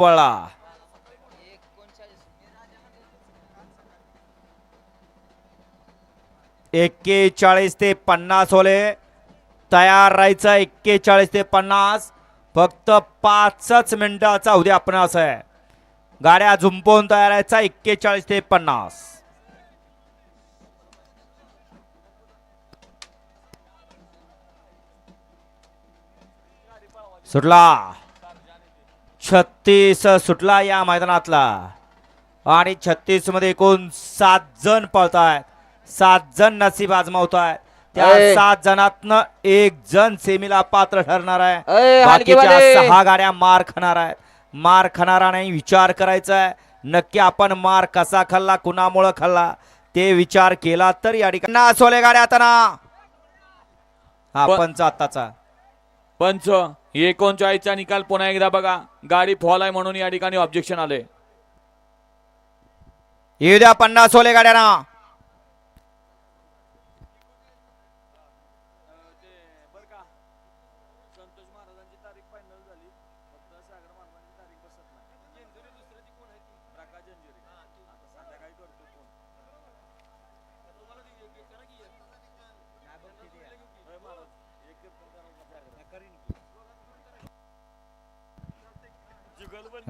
पळा एक्केचाळीस ते पन्नास होले तयार राहायचं एक्केचाळीस ते पन्नास. फक्त पाचच मिनिटाचा उद्या आपणास आहे. गाड्या झुंपवून तयार राहायचा एक्केचाळीस ते पन्नास. सुटला. छत्तीस सुटला या मैदानातला. आणि छत्तीसमध्ये एकूण सात जण पळतायत सात जण नसीब आजमावत आहेत त्या. सात जणातनं एक जण सेमीला पात्र ठरणार आहे. बाकीच्या. सहा गाड्या मार खाणार आहेत मार खाणारा नाही विचार करायचा आहे. नक्की आपण मार कसा खाल्ला कुणामुळं खाल्ला ते विचार केला तर या ठिकाणी ना सोले गाड्या आता ना. हा पंच आत्ताचा. पंच. एकोणचाळीसचा निकाल पुन्हा एकदा बघा. गाडी फॉल आहे म्हणून या ठिकाणी ऑब्जेक्शन आले. येऊ द्या पन्नास सोले गाड्यांना.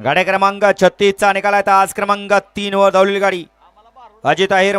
गाड्या क्रमांक छत्तीसचा निकाल आहे. आज क्रमांक तीन वर धावलेली गाडी. अजित अहिर